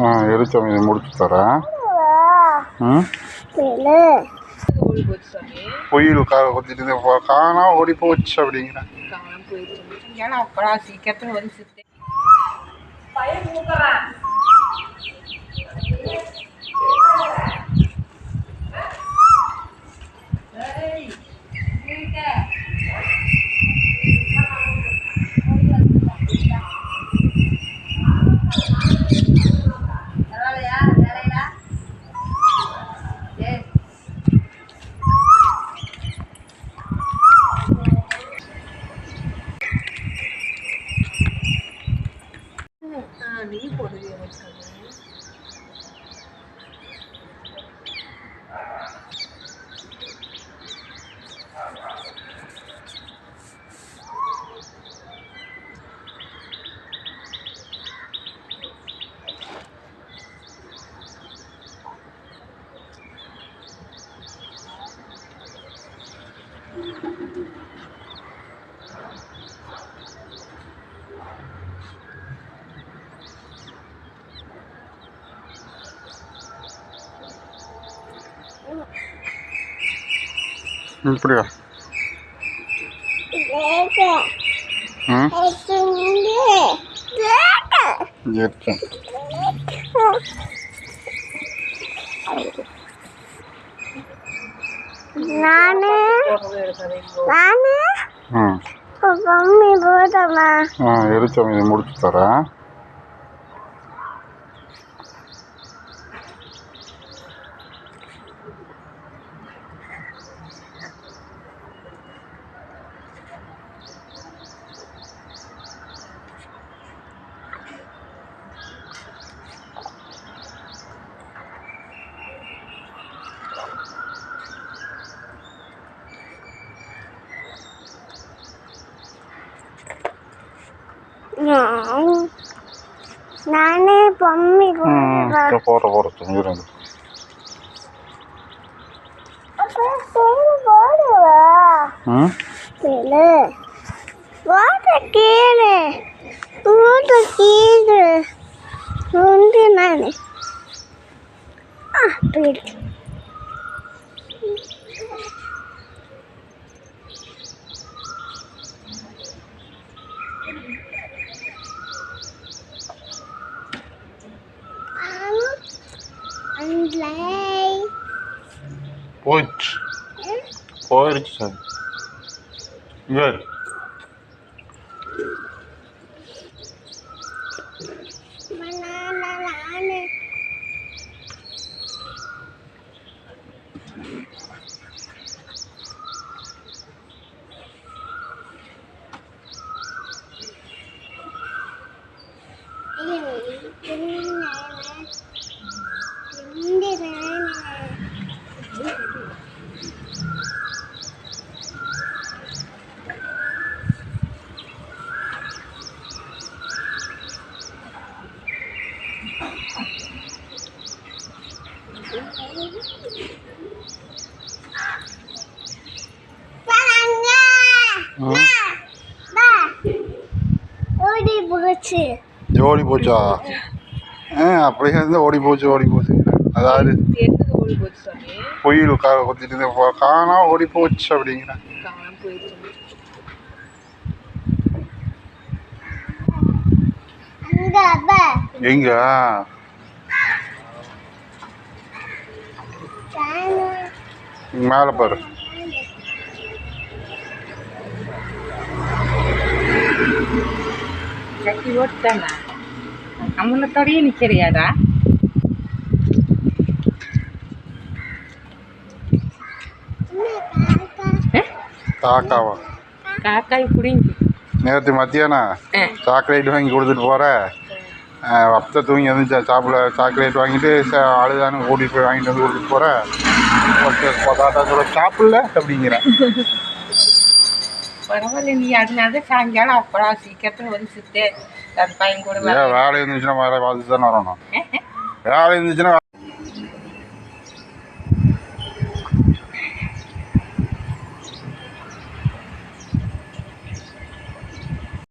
ஆ எரிச்சம் இது முடிச்சு தரேன். ம்? சாமி பொயிலுக்காக கொத்திட்டு காணா ஓடி போச்சு அப்படிங்கிறேன் ஏன்னா சீக்கிரத்துல வந்து ਨਹੀਂ ਪੁੱਟਦੀ ਉਹ Thank you. இப்படியா லேட்டு எரிச்சம் நானு நானு மம்மி போட்டோமா ஆ எரிச்சம் முடிச்சு தரேன். நானே மம்மி ம் போட்டோம் போகிற போகிறோம் இருங்க போடுவா. play. Orange. Hmm? Orange sun. Good. Thank you. ஓடி போச்சு ஓடி போச்சா ஆ அப்படியே இருந்து ஓடி போச்சு ஓடி போச்சு அதாவது பொயில் ஓடி கொடுத்துட்டு சாமி கொத்திட்டு காணா ஓடி போச்சு அப்படிங்கிறேன் எங்க? மேலே பாரு. கட்டி ஓட்டானா அம்மனத்தோடயே நிக்கிறியாடா? காக்காவா காக்காய் புடிங்கி நேற்று மத்தியானம். சாக்லேட் வாங்கி கொடுத்துட்டு போகிறேன் அப்பத்தை தூங்கி வந்து சாப்பிட சாக்லேட் வாங்கிட்டு அழுதானு கூட்டிகிட்டு போய் வாங்கிட்டு வந்து கொடுத்துட்டு போகிறேன் பதாட்டா கூட சாப்பிடல? அப்படிங்கிறேன். பரவாயில்ல நீ அதனால தான் சாயங்காலம் அப்படா சீக்கிரத்துல வந்து பையன் கூட ஏன் வேலை இருந்துச்சுன்னா வேலை பார்த்துட்டு தானே வரணும் வேலை இருந்துச்சுன்னா